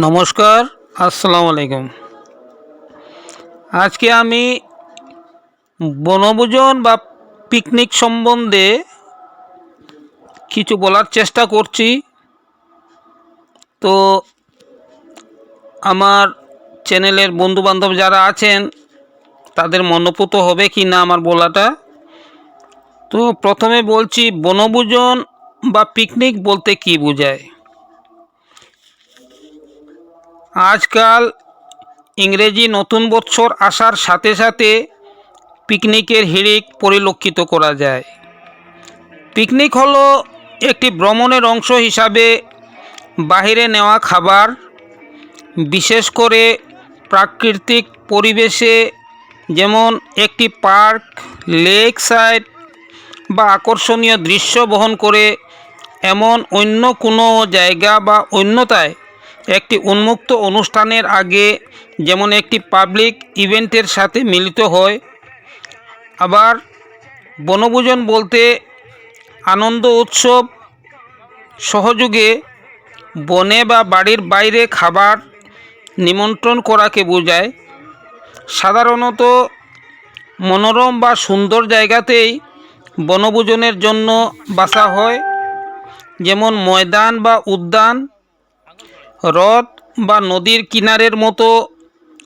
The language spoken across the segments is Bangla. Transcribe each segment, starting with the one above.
নমস্কার, আসসালামু আলাইকুম। আজকে আমি বনভোজন বা পিকনিক সম্বন্ধে কিছু বলার চেষ্টা করছি। তো আমার চ্যানেলের বন্ধুবান্ধব যারা আছেন, তাদের মনোপুত হবে কি না আমার বলাটা। তো প্রথমে বলছি, বনভোজন বা পিকনিক বলতে কি বোঝায়? আজকাল ইংরেজি নতুন বৎসর আসার সাথে সাথে পিকনিকের হিড়িক পরিলক্ষিত করা যায়। পিকনিক হলো একটি ভ্রমণের অংশ হিসাবে বাইরে নেওয়া খাবার, বিশেষ করে প্রাকৃতিক পরিবেশে যেমন একটি পার্ক, লেক সাইড বা আকর্ষণীয় দৃশ্য বহন করে এমন অন্য কোনো জায়গা বা অন্যতায় একটি উন্মুক্ত অনুষ্ঠানের আগে যেমন একটি পাবলিক ইভেন্টের সাথে মিলিত হয়, আবার বনভোজন বলতে আনন্দ উৎসব, সহযোগে বনে বা বাড়ির বাইরে খাবার নিমন্ত্রণ করাকে বোঝায়। সাধারণত মনোরম বা সুন্দর জায়গাতেই বনভোজনের জন্য বাসা হয়, যেমন ময়দান বা উদ্যান। হ্রদ বা নদীর কিনারের মতো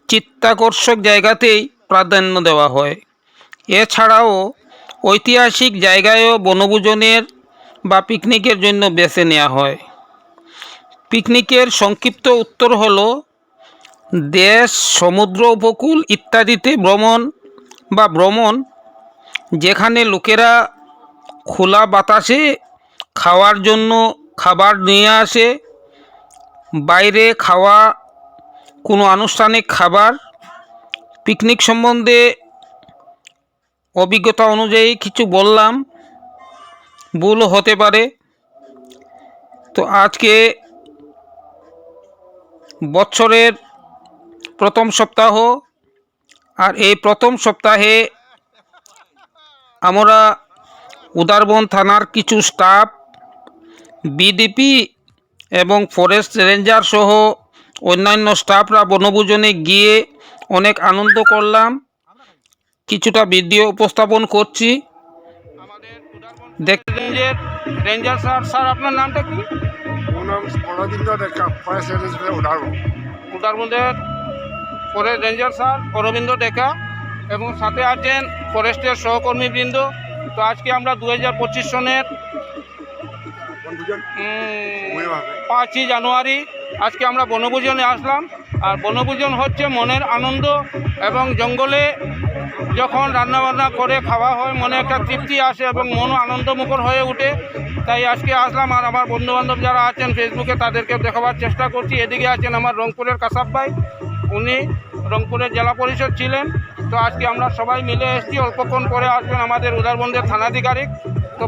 চিত্তাকর্ষক জায়গাতেই প্রাধান্য দেওয়া হয়। এছাড়াও ঐতিহাসিক জায়গায়ও বনভোজনের বা পিকনিকের জন্য বেছে নেওয়া হয়। পিকনিকের সংক্ষিপ্ত উত্তর হলো, দেশ, সমুদ্র উপকূল ইত্যাদিতে ভ্রমণ বা ভ্রমণ, যেখানে লোকেরা খোলা বাতাসে খাওয়ার জন্য খাবার নিয়ে আসে বাইরে খাওয়া, কোনো আনুষ্ঠানিক খাবার পিকনিক সম্বন্ধে অভিজ্ঞতা অনুযায়ী কিছু বললাম, ভুল হতে পারে। তো আজকে বছরের প্রথম সপ্তাহ, আর এই প্রথম সপ্তাহে আমরা উদারবন থানার কিছু স্টাফ বিডিপি এবং ফরেস্ট রেঞ্জার সহ অন্যান্য স্টাফরা বনভোজনে গিয়ে অনেক আনন্দ করলাম। কিছুটা ভিডিও উপস্থাপন করছি। দেখতে রেঞ্জার স্যার স্যার আপনার নামটা কি? উদারবন্দের forest ranger sir Arabinda Deka এবং সাথে আছেন ফরেস্টের সহকর্মীবৃন্দ। তো আজকে আমরা দু হাজার পঁচিশ সনের পাঁচই জানুয়ারি আজকে আমরা বনভোজনে আসলাম। আর বনভোজন হচ্ছে মনের আনন্দ এবং জঙ্গলে যখন রান্নাবান্না করে খাওয়া হয় মনে একটা তৃপ্তি আসে এবং মনও আনন্দমুখর হয়ে ওঠে তাই আজকে আসলাম আর আমার বন্ধুবান্ধব যারা আছেন ফেসবুকে তাদেরকে দেখাবার চেষ্টা করছি। এদিকে আছেন আমার রংপুরের কাসাব ভাই। উনি রংপুরের জেলা পরিষদ ছিলেন। তো আজকে আমরা সবাই মিলে এসেছি। অল্পক্ষণ পরে আসবেন আমাদের উদারবন্দের থানাধিকারিক। তো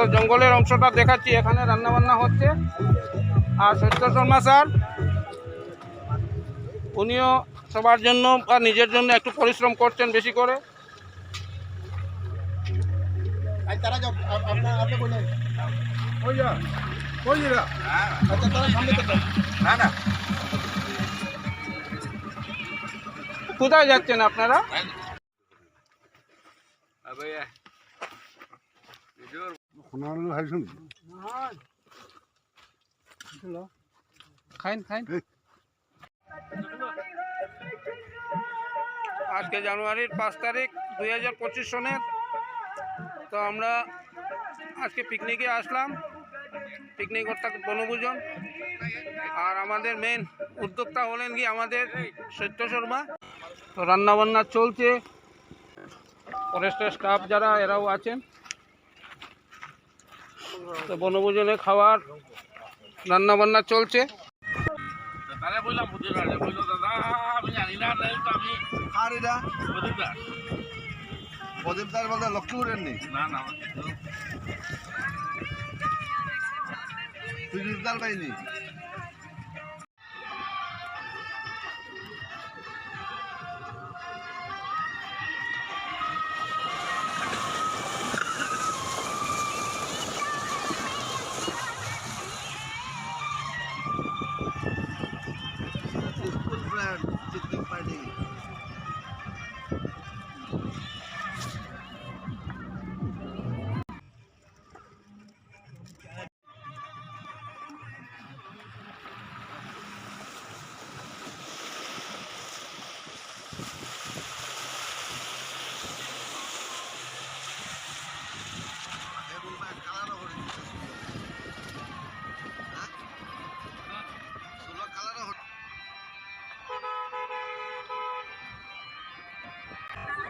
তো জঙ্গলের অংশটা দেখাচ্ছি এখানে রান্নাবান্না হচ্ছে। আর সত্য শর্মা স্যার উনিও সবার জন্য বা নিজের জন্য একটু পরিশ্রম করছেন বেশি করে। ওই যা ওই যা আচ্ছা তারা সামনে তো না না। কোথায় যাচ্ছেন আপনারা? ভাবিছোন খাইন খাইন। আজকে জানুয়ারির পাঁচ তারিখ দুই হাজার পঁচিশ সনের। তো আমরা আজকে পিকনিকে আসলাম। পিকনিক অর্থাৎ বনভোজন। আর আমাদের মেন উদ্যোক্তা হলেন কি আমাদের সত্য শর্মা। তো রান্নাবান্না চলছে। ফরেস্টের স্টাফ যারা এরাও আছেন। তো বনভোজনে খাওয়ার রান্নাবান্না চলছে। লক্ষ্মীপুরের নেই না না তাই